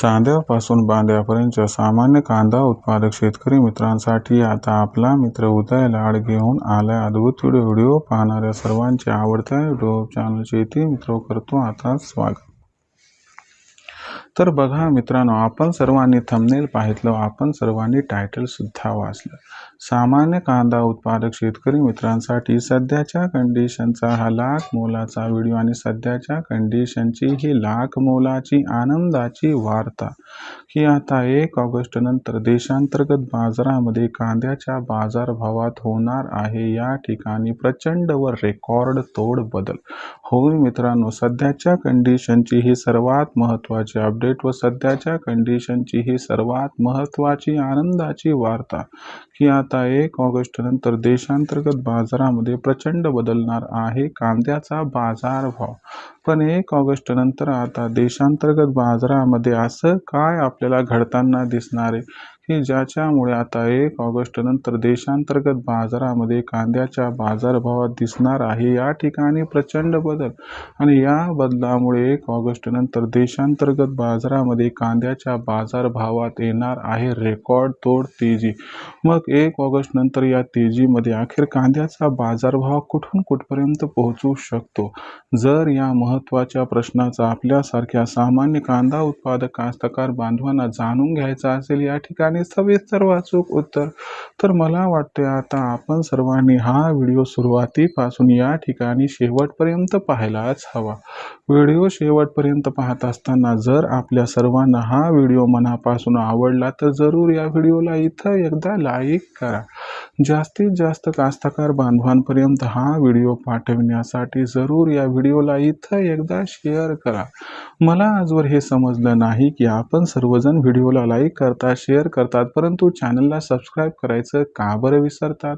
चांद्यापासून बांद्यापर्यंत सामान्य कांदा उत्पादक शेतकरी मित्रांसाठी आता आपला मित्र उदय लाड घेऊन आलाय. अद्भुत व्हिडिओ व्हिडिओ पाहणाऱ्या सर्वांच्या आवडत्या युट्यूब चॅनल शेती मित्र करतो आता स्वागत. तर बघा मित्रांनो आपण सर्वांनी थंबनेल पाहितलं आपण सर्वांनी टायटल सुद्धा वाचलं. सामान्य कांदा उत्पादक शेतकरी मित्रांसाठी सध्याच्या कंडिशनचा हा लाख मोलाचा व्हिडिओ आणि सध्याच्या कंडिशनची ही लाख मोलाची आनंदाची वार्ता. की आता एक ऑगस्ट नंतर देशांतर्गत बाजारामध्ये कांद्याच्या बाजारभावात होणार आहे. या ठिकाणी प्रचंड व रेकॉर्ड तोड बदल. होऊन मित्रांनो सध्याच्या कंडिशनची ही सर्वात महत्त्वाची अपडेट व सध्याच्या कंडिशनची ही सर्वात महत्त्वाची आनंदाची वार्ता. की आता आता एक ऑगस्ट नंतर देशांतर्गत बाजारामध्ये प्रचंड बदलणार आहे कांद्याचा बाजारभाव. पण एक ऑगस्ट नंतर आता देशांतर्गत बाजारामध्ये असं काय आपल्याला घडताना दिसणार आहे? की ज्याच्यामुळे आता एक ऑगस्ट नंतर देशांतर्गत बाजारामध्ये कांद्याच्या बाजारभावात दिसणार आहे. या ठिकाणी प्रचंड बदल आणि या बदलामुळे एक ऑगस्ट नंतर देशांतर्गत बाजारामध्ये कांद्याच्या बाजारभावात येणार आहे रेकॉर्ड तोड तेजी. मग एक ऑगस्ट नंतर या तेजीमध्ये अखेर कांद्याचा बाजारभाव कुठून कुठपर्यंत पोहोचू शकतो? जर या महत्त्वाच्या प्रश्नाचा आपल्यासारख्या सामान्य कांदा उत्पादक कास्तकार बांधवांना जाणून घ्यायचा असेल या ठिकाणी सविस्तर वाचूक उत्तर. तर मला वाटते आता आपण सर्वांनी हा व्हिडिओ सुरुवातीपासून या ठिकाणी शेवटपर्यंत पाहायलाच हवा. व्हिडिओ शेवटपर्यंत पाहत असताना जर आपल्या सर्वांना हा व्हिडिओ मनापासून आवडला तर जरूर या व्हिडिओला इथं एकदा लाईक करा. जास्तीत जास्त कास्तकार बांधवांपर्यंत हा व्हिडिओ पाठविण्यासाठी जरूर या व्हिडिओला इथं एकदा शेअर करा. मला आजवर हे समजलं नाही की आपण सर्वजण व्हिडिओला लाईक करतात शेअर करतात परंतु चॅनलला सबस्क्राईब करायचं का बरं विसरतात?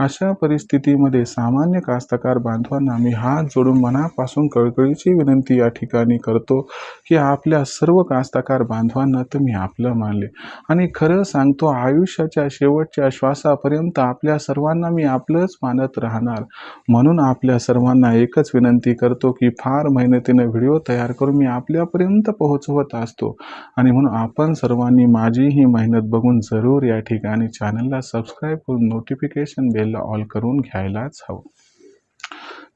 अशा परिस्थितीमध्ये सामान्य कास्तकार बांधवांना मी हात जोडून मनापासून कळकळीची विनंती या ठिकाणी करतो की आपल्या सर्व कास्तकार बांधवांना तुम्ही आपलं मानले. आणि खरं सांगतो आयुष्याच्या शेवटच्या श्वासापर्यंत आपल्या सर्वांना मी आपलंच मानत राहणार. म्हणून आपल्या सर्वांना एकच विनंती करतो की फार मेहनतीनं व्हिडिओ तयार करून मी आपल्यापर्यंत पोहोचवत असतो. आणि म्हणून आपण सर्वांनी माझी ही मेहनत बघून जरूर या ठिकाणी चॅनलला सबस्क्राईब करून नोटिफिकेशन बेलला ऑल करून घ्यायलाच हवं.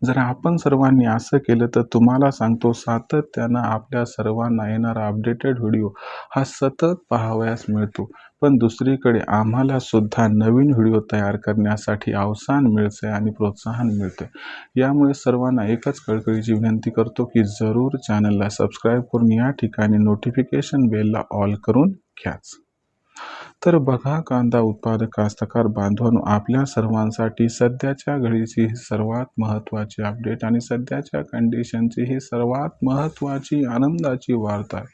जर आपण सर्वांनी असं केलं तर तुम्हाला सांगतो सातत्यानं आपल्या सर्वांना येणारा अपडेटेड व्हिडिओ हा सतत पाहावयास मिळतो. पण दुसरीकडे आम्हाला सुद्धा नवीन व्हिडिओ तयार करण्यासाठी अवसान मिळते आणि प्रोत्साहन मिळते. यामुळे सर्वांना एकच कळकळीची विनंती करतो की जरूर चॅनलला सबस्क्राईब करून या ठिकाणी नोटिफिकेशन बेलला ऑल करून घ्याच. तर बघा कांदा उत्पादक कास्तकार बांधवांनो आपल्या सर्वांसाठी सध्याच्या घडीची ही सर्वात महत्त्वाची अपडेट आणि सध्याच्या कंडिशनची ही सर्वात महत्त्वाची आनंदाची वार्ता. आहे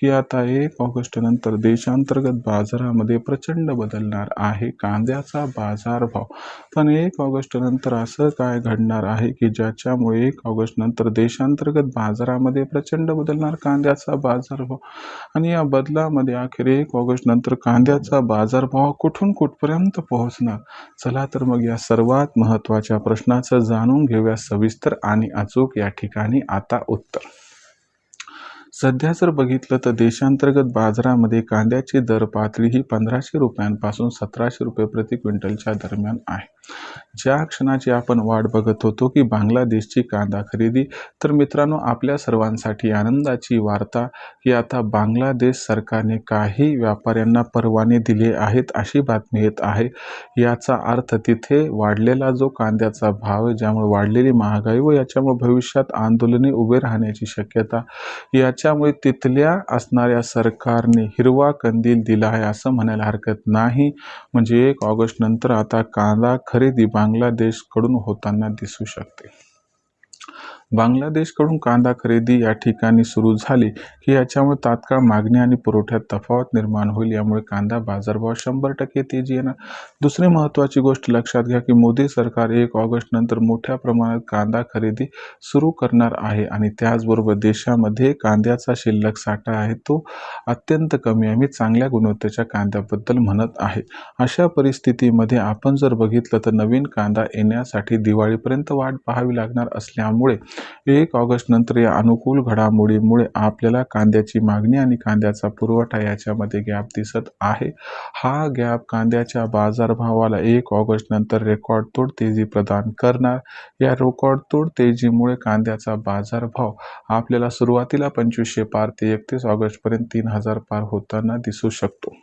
की आता एक ऑगस्ट नंतर देशांतर्गत बाजारामध्ये प्रचंड बदलणार आहे कांद्याचा बाजारभाव. पण एक ऑगस्ट नंतर असं काय घडणार आहे की ज्याच्यामुळे एक ऑगस्ट नंतर देशांतर्गत बाजारामध्ये प्रचंड बदलणार कांद्याचा बाजारभाव? आणि या बदलामध्ये अखेर एक ऑगस्ट नंतर कांद्याचा बाजारभाव कुठून कुठपर्यंत पोहोचणार? चला तर मग या सर्वात महत्त्वाच्या प्रश्नाचं जाणून घेऊया सविस्तर आणि अचूक या ठिकाणी आता उत्तर. सध्या जर बघितलं तर देशांतर्गत बाजारामध्ये कांद्याची दर पातळी ही पंधराशे रुपयांपासून सतराशे रुपये प्रति क्विंटलच्या दरम्यान आहे. ज्या क्षणाची आपण वाट बघत होतो की बांगलादेशची कांदा खरेदी तर मित्रांनो आपल्या सर्वांसाठी आनंदाची वार्ता की आता बांगलादेश सरकारने काही व्यापाऱ्यांना परवाने दिले आहेत अशी बातमी येत आहे. याचा अर्थ तिथे वाढलेला जो कांद्याचा भाव आहे ज्यामुळे वाढलेली महागाई व याच्यामुळे भविष्यात आंदोलने उभे राहण्याची शक्यता याच्यामुळे तिथल्या असणाऱ्या सरकारने हिरवा कंदील दिला आहे असं म्हणायला हरकत नाही. म्हणजे एक ऑगस्ट नंतर आता कांदा खरेदी बांगलादेशकडून होताना दिसू शकते. बांगलादेशकडून कांदा खरेदी या ठिकाणी सुरू झाली की याच्यामुळे तात्काळ मागणी आणि पुरवठ्यात तफावत निर्माण होईल. यामुळे कांदा बाजारभाव शंभर टक्के तेजी येणार. दुसरी महत्त्वाची गोष्ट लक्षात घ्या की मोदी सरकार एक ऑगस्ट नंतर मोठ्या प्रमाणात कांदा खरेदी सुरू करणार आहे आणि त्याचबरोबर देशामध्ये कांद्याचा शिल्लक साठा आहे तो अत्यंत कमी आहे. मी चांगल्या गुणवत्तेच्या कांद्याबद्दल म्हणत आहे. अशा परिस्थितीमध्ये आपण जर बघितलं तर नवीन कांदा येण्यासाठी दिवाळीपर्यंत वाट पाहावी लागणार असल्यामुळे एक ऑगस्ट नंतर या अनुकूल घडामोडीमुळे आपल्याला कांद्याची मागणी आणि कांद्याचा पुरवठा याच्यामध्ये गॅप दिसत आहे. हा गॅप कांद्याच्या बाजारभावाला एक ऑगस्ट नंतर रेकॉर्ड तोड तेजी प्रदान करणार. या रेकॉर्ड तोड तेजीमुळे कांद्याचा बाजारभाव आपल्याला सुरुवातीला पंचवीसशे पार ते एकतीस ऑगस्टपर्यंत तीन हजार पार होताना दिसू शकतो.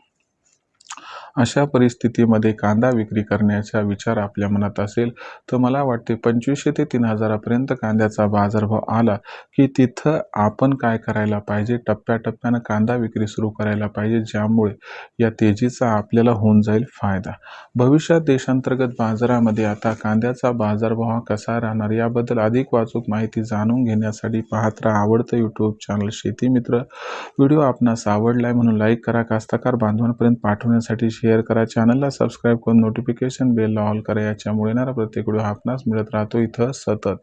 अशा परिस्थितीमध्ये कांदा विक्री करण्याचा विचार आपल्या मनात असेल तर मला वाटते पंचवीसशे ते तीन हजारापर्यंत कांद्याचा बाजारभाव आला की तिथं आपण काय करायला पाहिजे? टप्प्याटप्प्यानं कांदा विक्री सुरू करायला पाहिजे ज्यामुळे या तेजीचा आपल्याला होऊन जाईल फायदा. भविष्यात देशांतर्गत बाजारामध्ये आता कांद्याचा बाजारभाव कसा राहणार याबद्दल अधिक वाचूक माहिती जाणून घेण्यासाठी पाहत राहा आवडतं यूट्यूब चॅनल शेती मित्र. व्हिडिओ आपणास आवडला आहे म्हणून लाईक करा कास्तकार बांधवांपर्यंत पाठवण्यासाठी शेअर करा. चॅनलला सबस्क्राईब करून नोटिफिकेशन बेलला ऑल करा. याच्यामुळे येणारा प्रत्येक व्हिडिओ आपणास मिळत राहतो इथं सतत.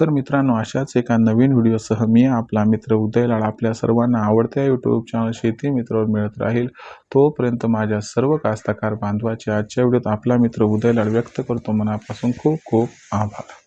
तर मित्रांनो अशाच एका नवीन व्हिडिओसह मी आपला मित्र उदय लाड आपल्या सर्वांना आवडत्या यूट्यूब चॅनल शेती मित्रावर मिळत राहील. तोपर्यंत माझ्या सर्व कास्तकार बांधवाचे आजच्या व्हिडिओत आपला मित्र उदय लाड व्यक्त करतो. मनापासून खूप खूप आभार.